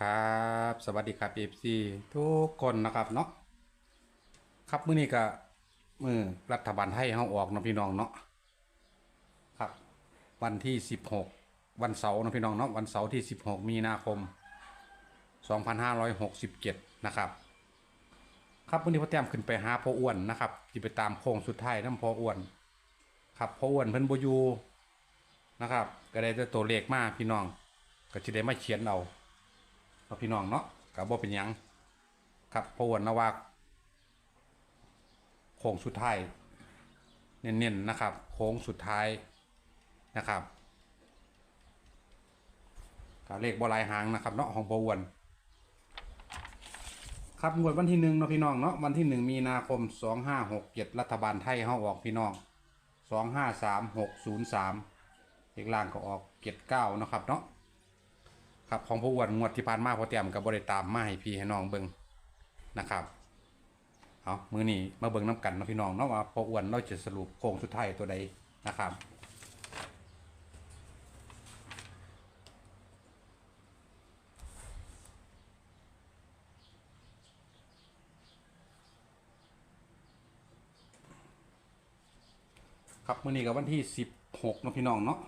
ครับสวัสดีครับเอฟซีทุกคนนะครับเนาะครับมื้อนี้ก็มือรัฐบาลไทยเฮาออกเนาะพี่น้องเนาะครับ วันที่ 16 วันเสาร์เนาะพี่น้องเนาะวันเสาร์ที่ 16 มีนาคม 2567 นะครับ ครับมื้อนี้พ่อแต้มขึ้นไปหาพ่ออ้วนนะครับที่ไปตามโค้งสุดท้ายน้ำพ่ออ้วน ครับพ่ออ้วนเพิ่นบ่อยู่นะครับ ก็ได้แต่ตัวเลขมาพี่น้อง ก็สิได้มาเขียนเอา เอาพี่น้องเนาะกับบ่เป็นหยังครับพวันนว่าโค้งสุดท้ายเน้นๆนะครับ โค้งสุดท้ายนะครับกับเลขบหลายหางนะครับเนาะของพวนครับงวดวันที่หนึ่งเนาะพี่น้องเนาะวันที่หนึ่งมีนาคมสองห้าหกเจ็ดรัฐบาลไทยเขาออกพี่น้องสองห้าสามหกศูนย์สามเลขล่างก็ออกเจ็ดเก้านะครับเนาะ ครับของผู้อ้วนงวดที่ผ่านมาพอเตรียมกับบริตามมาให้พี่ให้น้องเบิงนะครับเอามือนี้มาเบิงน้ำกันนาะพี่น้องเนาะว่าพออ้วนเราจะสรุปโค้งสุดท้ายตัวใดนะครับครับมือนี้กับวันที่สิบหกนาะพี่น้องเนาะ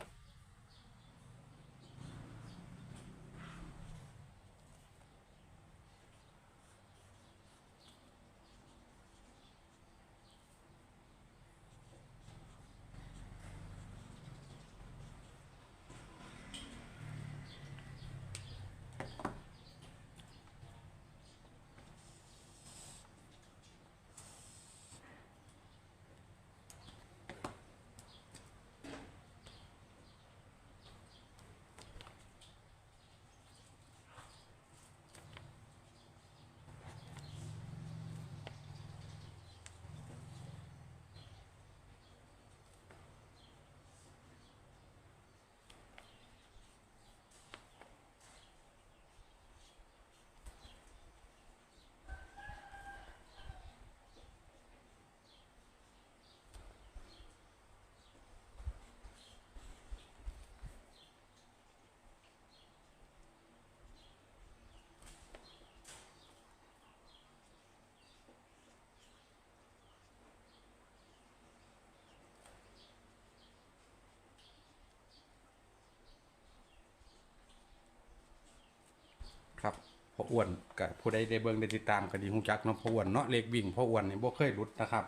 ครับ พ่ออ้วนกับผู้ใดได้เบิ่งได้ติดตามก็ดีฮู้จักเนาะพ่ออ้วนเนาะเลขวิ่งพ่ออ้วนนี่บ่เคยหลุดนะครับ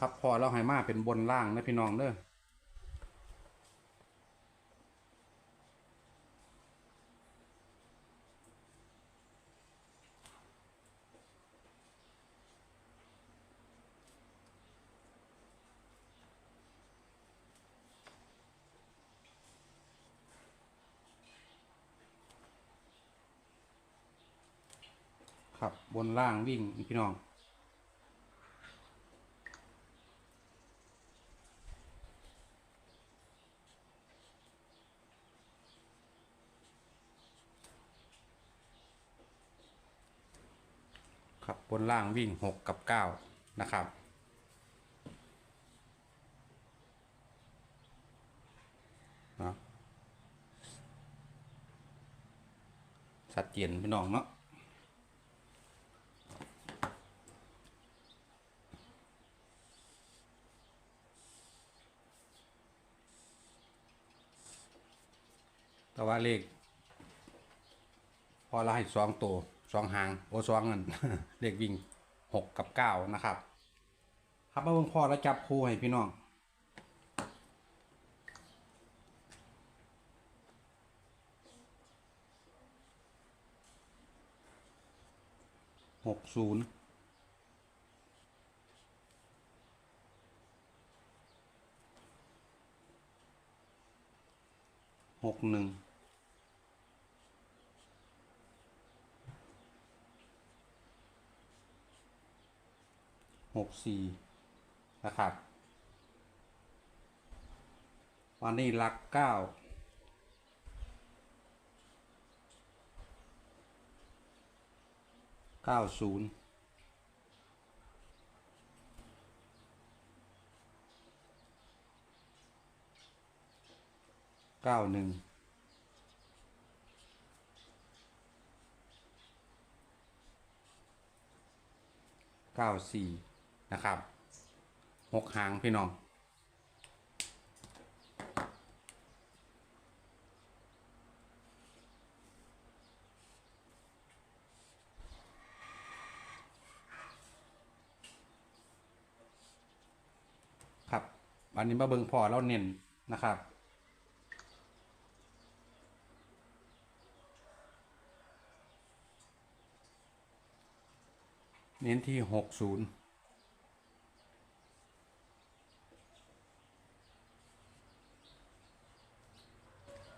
ครับพอเราให้มาเป็นบนล่างนะพี่น้องเด้อ ครับบนล่างวิ่งพี่น้อง ครับบนล่างวิ่งหกกับเก้านะครับเนาะชัดเจนพี่น้องเนาะ แต่ว่าเลข พอเราให้สองตัวสองหางโอสองนั่นเลขวิ่งหกกับเก้านะครับ ครับมาเบิ่งพอแล้วจับคู่ให้พี่น้องหกศูนย์หกหนึ่ง หกสี่นะครับ วันนี้หลักเก้าเก้าศู นะครับหกหางพี่น้องครับวันนี้มาเบิงพอเราเน้นนะครับ เน้นที่หกศูนย์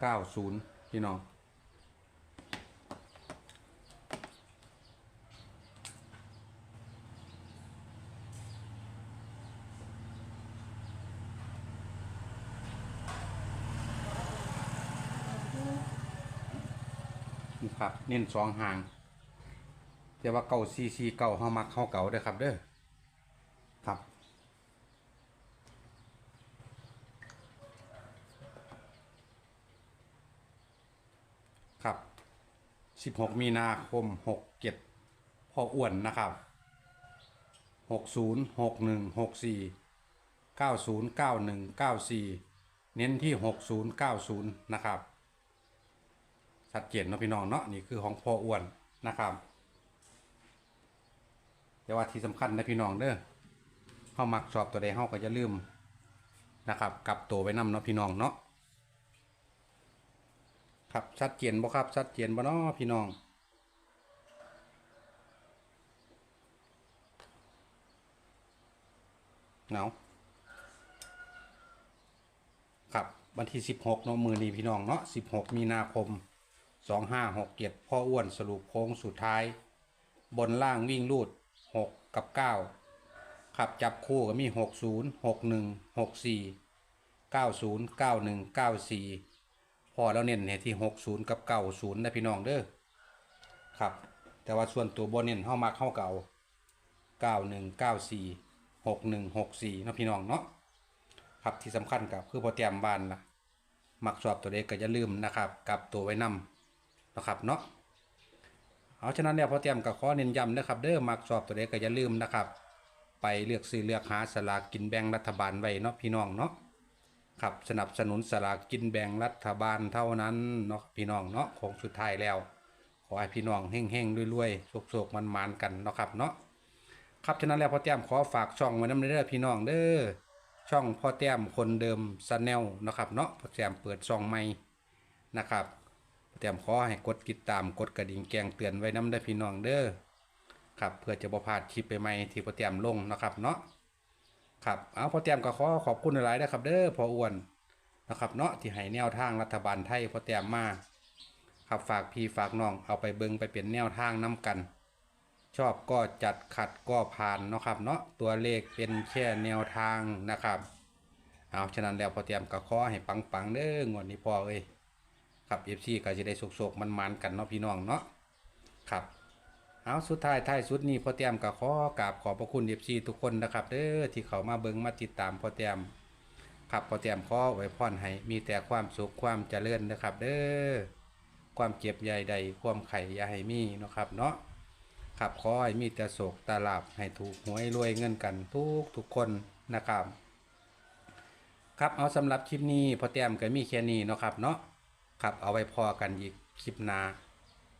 เก้าศูนย์พี่น้องนี่ครับเน้นสองหางแต่ว่าเก่าซีซีเก่าเฮามักเข้าเก่าเด้อครับเด้อครับ ครับ 16 มีนาคม 67พ่ออ้วนนะครับ 60 61 64 90 91 94 เน้นที่ 60 90 นะครับชัดเจนเนาะพี่น้องเนาะนี่คือของพ่ออ้วนนะครับ แต่ว่าที่สำคัญนะพี่น้องเด้อเข้ามักชอบตัวใดเฮาก็จะลืมนะครับกลับตัวไว้นำเนาะพี่น้องเนาะ ครับชัดเจนบ่ครับชัดเจนบ่เนาะพี่น้องเนาครับวันที่ 16เนาะมือนี้พี่น้องเนาะ16 มีนาคม 2567พ่ออ้วนสรุปโค้งสุดท้าย บนล่างวิ่งรูด 6 กับ 9 ขับจับคู่ก็มี 60 61 64 90 91 94พ อแล้วเน้นเนี่ยที่60กับ90นย์นะพี่น้องเด้อครับ แต่ว่าส่วนตัวบนเน้นเข้ามาเข้าเก่า91 94 61 64นะพี่น้องเนาะครับที่สำคัญกับคือพอเตรียมบ้านละมักสอบตัวเด็กก็อย่าลืมนะครับกับตัวไว้นำนะครับเนาะเอาฉะนั้นแล้วพอเตรียมกับข้อเน้นย้ำนะครับเด้อมักสอบตัวเด็กก็อย่าลืมนะครับ ไปเลือกซื้อเลือกหาสลากกินแบ่งรัฐบาลไว้เนาะพี่น้องเนาะ ครับสนับสนุนสลากกินแบ่งรัฐบาลเท่านั้นเนาะพี่น้องเนาะของสุดท้ายแล้ว ขอให้พี่น้องเฮงๆรวยๆโศกๆมันๆกันเนาะครับเนาะครับฉะนั้นแล้วพ่อเตรียมขอฝากช่องไว้น้ำเด้อพี่น้องเด้อช่องพ่อแต้มคนเดิมซแนลนะครับเนาะพ่อแต้มเปิดช่องใหม่นะครับเตรียมขอให้กดติดตามกดกระดิ่งแจ้งเตือนไว้น้ำได้อพี่น้องเด้อครับเพื่อจะบ่พลาดคลิปใหม่ที่พ่อเตรียมลงนะครับเนาะ ครับเอาพอเตรียมก็ขอขอบคุณหลายนะครับ เด้อพออ้วนนะครับเนาะที่ให้แนวทางรัฐบาลไทยพอเตรียมมาครับฝากพี่ฝากน้องเอาไปเบิงไปเปลี่ยนแนวทางน้กัน ชอบก็จัดขัดก็ผ่านเนาะครับเนาะตัวเลขเป็นแค่แนวทางนะครับเอาฉะนั้นแล้วพอเตรียมก็ขอให้ปังๆเด้องวดนี้พอเอ้ยครับเอฟซีก็จะได้สุกๆมันๆกันเนาะพี่น้องเนาะครับ เอาสุดท้ายท้ายสุดนี้พอเตรียมก็ขอกราบขอบพระคุณเอฟซีทุกคนนะครับเด้อที่เขามาเบิงมาติดตามพอเตรียมครับพอเตรียมขอไว้พรให้มีแต่ความสุขความเจริญนะครับ เด้อความเจ็บใหญ่ใดความไข่ยาให้มีนะครับเนาะครับขอให้มีแต่โศกตาลาบให้ถูกหวยรวยเงินกันทุกทุกคนนะครับ ครับเอาสำหรับคลิปนี้พอเตรียมก็มีแค่นี้นะครับเนาะครับเอาไว้พอกันอีกคลิปหน้า